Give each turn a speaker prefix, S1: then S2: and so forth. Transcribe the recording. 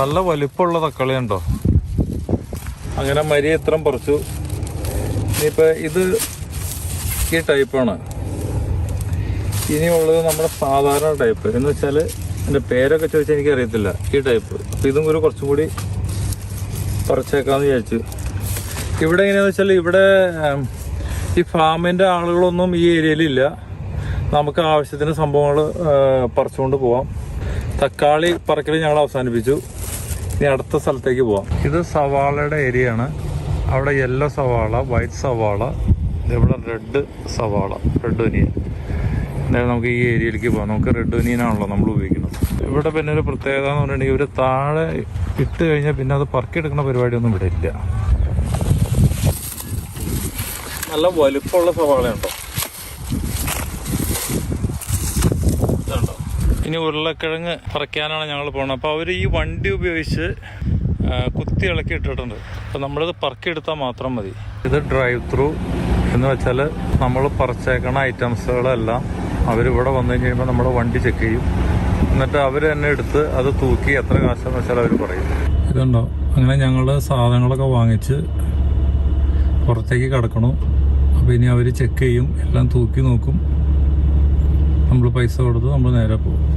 S1: നല്ല വലിപ്പമുള്ള തക്കാളി ഉണ്ടോ? അങ്ങനെ മരി ഇത്രം പറിച്ചു. ഇനിയിപ്പോൾ ഇത് ഈ ടൈപ്പാണ് ഇനിയുള്ളത് നമ്മുടെ സാധാരണ ടൈപ്പ് എന്ന് വെച്ചാൽ എന്റെ പേരൊക്കെ ചോദിച്ചാൽ എനിക്ക് അറിയത്തില്ല ഈ ടൈപ്പ് അപ്പം ഇതും ഒരു കുറച്ചും കൂടി പറിച്ചേക്കാന്ന് വിചാരിച്ചു. ഇവിടെ എങ്ങനെയാന്ന് വെച്ചാൽ ഇവിടെ ഈ ഫാമിന്റെ ആളുകളൊന്നും ഈ ഏരിയയിലില്ല നമുക്ക് ആവശ്യത്തിന് സംഭവങ്ങൾ പറിച്ചുകൊണ്ട് പോവാം. തക്കാളി പറക്കൽ ഞങ്ങൾ അവസാനിപ്പിച്ചു. ഇനി അടുത്ത സ്ഥലത്തേക്ക് പോവാം. ഇത് സവാളയുടെ ഏരിയ ആണ് അവിടെ യെല്ലോ സവാള വൈറ്റ് സവാള ഇവിടെ റെഡ് സവാള റെഡ് ഒനിയൻ എന്തായാലും നമുക്ക് ഈ ഏരിയയിലേക്ക് പോകാം നമുക്ക് റെഡ് ഒനിയനാണല്ലോ നമ്മൾ ഉപയോഗിക്കുന്നത്. ഇവിടെ പിന്നെ ഒരു പ്രത്യേകത എന്ന് പറഞ്ഞിട്ടുണ്ടെങ്കിൽ ഇവർ താഴെ ഇട്ട് കഴിഞ്ഞാൽ പിന്നെ അത് പറക്കിയെടുക്കുന്ന പരിപാടിയൊന്നും ഇവിടെ ഇല്ല. നല്ല വലുപ്പമുള്ള സവാളയുണ്ടോ ഇനി ഉരുളക്കിഴങ്ങ് പറിക്കാനാണ് ഞങ്ങൾ പോകുന്നത്. അപ്പോൾ അവർ ഈ വണ്ടി ഉപയോഗിച്ച് കുത്തി ഇളക്കി ഇട്ടിട്ടുണ്ട്. അപ്പോൾ നമ്മളിത് പറക്കിയെടുത്താൽ മാത്രം മതി. ഇത് ഡ്രൈവ് ത്രൂ എന്ന് വെച്ചാൽ നമ്മൾ പറിച്ചേക്കണ ഐറ്റംസുകളെല്ലാം അവരിവിടെ വന്നു കഴിയുമ്പോൾ നമ്മൾ വണ്ടി ചെക്ക് ചെയ്യും. എന്നിട്ട് അവർ തന്നെ എടുത്ത് അത് തൂക്കി എത്ര കാശെന്ന് വെച്ചാൽ അവർ പറയും. ഇതുണ്ടോ? അങ്ങനെ ഞങ്ങൾ സാധനങ്ങളൊക്കെ വാങ്ങിച്ച് പുറത്തേക്ക് കിടക്കണം. അപ്പോൾ ഇനി അവർ ചെക്ക് ചെയ്യും. എല്ലാം തൂക്കി നോക്കും. നമ്മൾ പൈസ കൊടുത്ത് നമ്മൾ നേരെ പോകും.